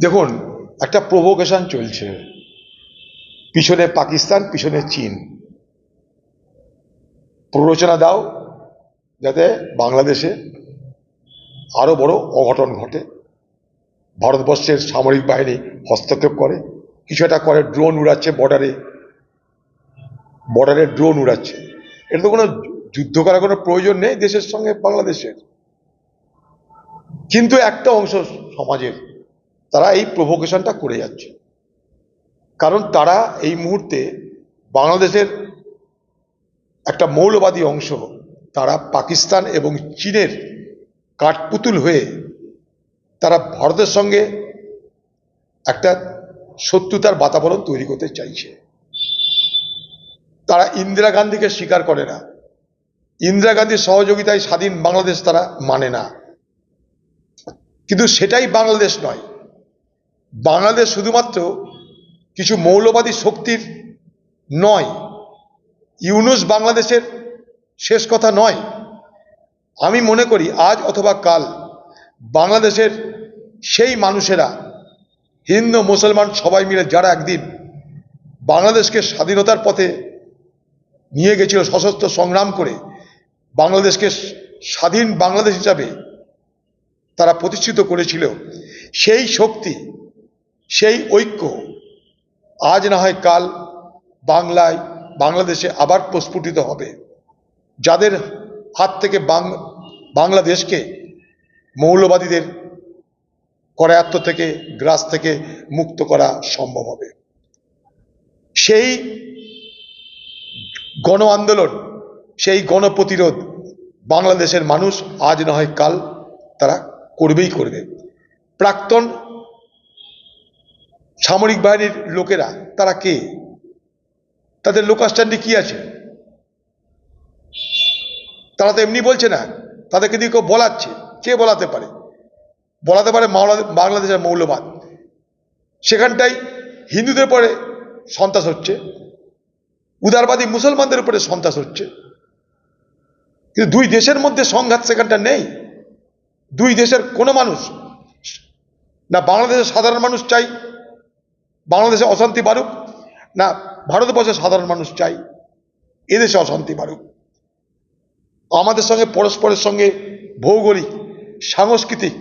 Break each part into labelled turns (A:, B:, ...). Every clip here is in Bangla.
A: দেখুন, একটা প্রভোকেশন চলছে। পিছনে পাকিস্তান, পিছনে চীন। প্ররোচনা দাও, যাতে বাংলাদেশে আরও বড় অঘটন ঘটে। ভারতবর্ষের সামরিক বাহিনী হস্তক্ষেপ করে। কিছু একটা করে ড্রোন উড়াচ্ছে বর্ডারে বর্ডারে ড্রোন উড়াচ্ছে। এটা তো কোনো যুদ্ধ করার কোনো প্রয়োজন নেই দেশের সঙ্গে, বাংলাদেশের। কিন্তু একটা অংশ সমাজের। তারা এই প্রভোকেশনটা করে যাচ্ছে। কারণ তারা এই মুহূর্তে বাংলাদেশের একটা মৌলবাদী অংশ। তারা পাকিস্তান এবং চীনের কাঠপুতুল হয়ে তারা ভারতের সঙ্গে একটা শত্রুতার বাতাবরণ তৈরি করতে চাইছে। তারা ইন্দিরা গান্ধীকে স্বীকার করে না। ইন্দিরা গান্ধীর সহযোগিতায় স্বাধীন বাংলাদেশ তারা মানে না। কিন্তু সেটাই বাংলাদেশ নয়। বাংলাদেশ শুধুমাত্র কিছু মৌলবাদী শক্তির নয়, ইউনুস বাংলাদেশের শেষ কথা নয়। আমি মনে করি আজ অথবা কাল বাংলাদেশের সেই মানুষেরা, হিন্দু, মুসলমান সবাই মিলে যারা একদিন বাংলাদেশকে স্বাধীনতার পথে নিয়ে গেছিল সশস্ত্র সংগ্রাম করে, বাংলাদেশকে স্বাধীন বাংলাদেশ হিসাবে তারা প্রতিষ্ঠিত করেছিল, সেই শক্তি সেই ঐক্য আজ না হয় কাল বাংলায়, বাংলাদেশে আবার প্রস্ফুটিত হবে। যাদের হাত থেকে বাংলাদেশকে মৌলবাদীদের করায়ত্ত থেকে, গ্রাস থেকে মুক্ত করা সম্ভব হবে। সেই গণ আন্দোলন, সেই গণপ্রতিরোধ বাংলাদেশের মানুষ আজ না হয় কাল তারা করবেই করবে। প্রাক্তন সামরিক বাহিনীর লোকেরা, তারা কে? তাদের লোকাস্ট্যান্ডে কি আছে? তারা তো এমনি বলছে না, তাদেরকে দিয়ে কেউ বলাচ্ছে, কে বলাতে পারে? বলাতে পারে বাংলাদেশের মৌলবাদ। সেখানটাই হিন্দুদের পরে সন্ত্রাস হচ্ছে, উদারবাদী মুসলমানদের উপরে সন্ত্রাস হচ্ছে। কিন্তু দুই দেশের মধ্যে সংঘাত সেখানটা নেই। দুই দেশের কোনো মানুষ, না বাংলাদেশের সাধারণ মানুষ চাই বাংলাদেশে অশান্তি বাড়ুক, না ভারতবর্ষের সাধারণ মানুষ চাই, এদেশে অশান্তি বাড়ুক। আমাদের সঙ্গে, পরস্পরের সঙ্গে ভৌগোলিক, সাংস্কৃতিক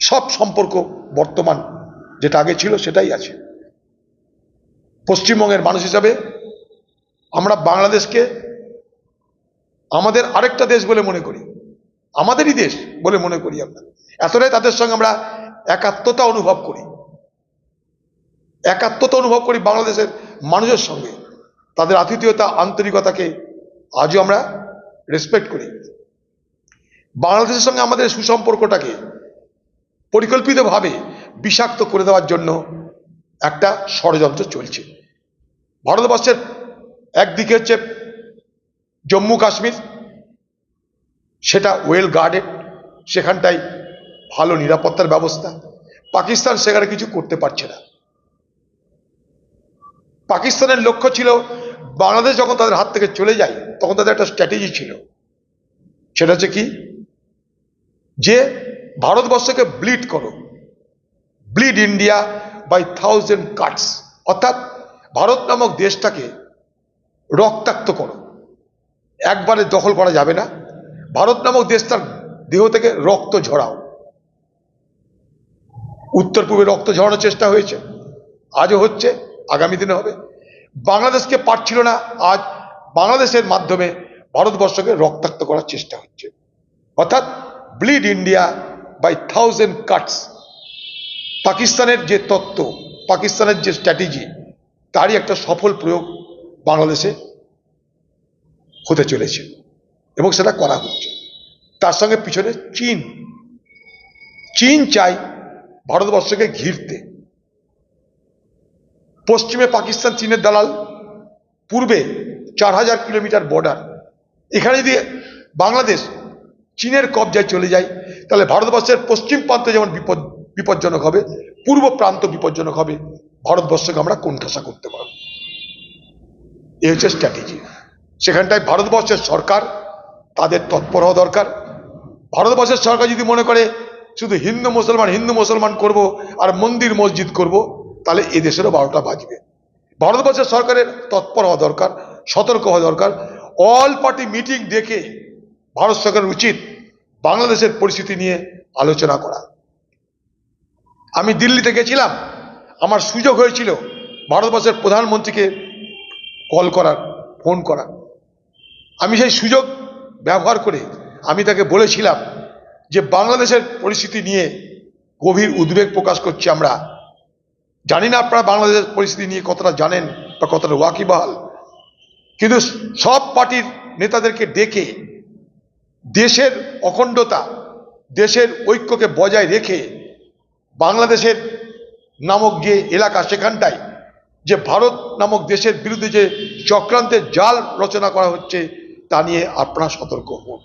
A: সব সম্পর্ক বর্তমান যেটা আগে ছিল সেটাই আছে। পশ্চিমবঙ্গের মানুষ হিসাবে আমরা বাংলাদেশকে আমাদের আরেকটা দেশ বলে মনে করি, আমাদেরই দেশ বলে মনে করি আমরা। এতটাই তাদের সঙ্গে আমরা একাত্মতা অনুভব করি। একাত্মতা অনুভব করি বাংলাদেশের মানুষের সঙ্গে। তাদের আতিথেয়তা, আন্তরিকতাকে আজও আমরা রেসপেক্ট করি। বাংলাদেশের সঙ্গে আমাদের সুসম্পর্কটাকে পরিকল্পিতভাবে বিষাক্ত করে দেওয়ার জন্য একটা ষড়যন্ত্র চলছে। ভারতবর্ষের একদিকে হচ্ছে জম্মু কাশ্মীর, সেটা ওয়েল গার্ডেড সেখানটায় ভালো নিরাপত্তার ব্যবস্থা। পাকিস্তান সেখানে কিছু করতে পারছে না। পাকিস্তানের লক্ষ্য ছিল বাংলাদেশ যখন তাদের হাত থেকে চলে যায়, তখন তাদের একটা স্ট্র্যাটেজি ছিল। সেটা হচ্ছে কি? যে ভারতবর্ষকে ব্লিড করো। Bleed India by thousand cuts অর্থাৎ ভারত নামক দেশটাকে রক্তাক্ত করো। একবারে দখল করা যাবে না। ভারত নামক দেশটার দেহ থেকে রক্ত ঝরাও। উত্তর পূর্বে রক্ত ঝরানোর চেষ্টা হয়েছে। আজও হচ্ছে। আগামী দিনে হবে। বাংলাদেশকে পারছিল না। আজ বাংলাদেশের মাধ্যমে ভারতবর্ষকে রক্তাক্ত করার চেষ্টা হচ্ছে। অর্থাৎ bleed India by thousand cuts, পাকিস্তানের যে তত্ত্ব, পাকিস্তানের যে স্ট্র্যাটেজি, তারই একটা সফল প্রয়োগ বাংলাদেশে হতে চলেছে এবং সেটা করা হচ্ছে। তার সঙ্গে পিছনে চীন। চীন চাই ভারতবর্ষকে ঘিরতে। পশ্চিমে পাকিস্তান, চীনের দালাল, পূর্বে চার হাজার কিলোমিটার বর্ডার এখানে যদি বাংলাদেশ চীনের কবজায় চলে যায়, তাহলে ভারতবর্ষের পশ্চিম প্রান্ত যেমন বিপদ, বিপজ্জনক হবে, পূর্ব প্রান্ত বিপজ্জনক হবে, ভারতবর্ষকে আমরা কোণঠাসা করতে পারব। এই হচ্ছে স্ট্র্যাটেজি সেখানটায় ভারতবর্ষের সরকার, তাদের তৎপর হওয়া দরকার। ভারতবর্ষের সরকার যদি মনে করে, শুধু হিন্দু মুসলমান হিন্দু মুসলমান করব আর মন্দির মসজিদ করব তাহলে এ দেশেরও বারোটা বাজবে। ভারতবর্ষের সরকারের তৎপর হওয়া দরকার, সতর্ক হওয়া দরকার। অল পার্টি মিটিং ডেকে ভারত সরকারের উচিত বাংলাদেশের পরিস্থিতি নিয়ে আলোচনা করা। আমি দিল্লিতে গেছিলাম, আমার সুযোগ হয়েছিল ভারতবর্ষের প্রধানমন্ত্রীকে কল করার, ফোন করার। আমি সেই সুযোগ ব্যবহার করে আমি তাকে বলেছিলাম যে বাংলাদেশের পরিস্থিতি নিয়ে গভীর উদ্বেগ প্রকাশ করছি আমরা। জানি না আপনারা বাংলাদেশের পরিস্থিতি নিয়ে কতটা জানেন বা কতটা ওয়াকিবহাল, কিন্তু সব পার্টির নেতাদেরকে ডেকে দেশের অখণ্ডতা, দেশের ঐক্যকে বজায় রেখে বাংলাদেশের নামক যে এলাকা সেখানটায়, যে ভারত নামক দেশের বিরুদ্ধে যে চক্রান্তের জাল রচনা করা হচ্ছে, তা নিয়ে আপনারা সতর্ক হন।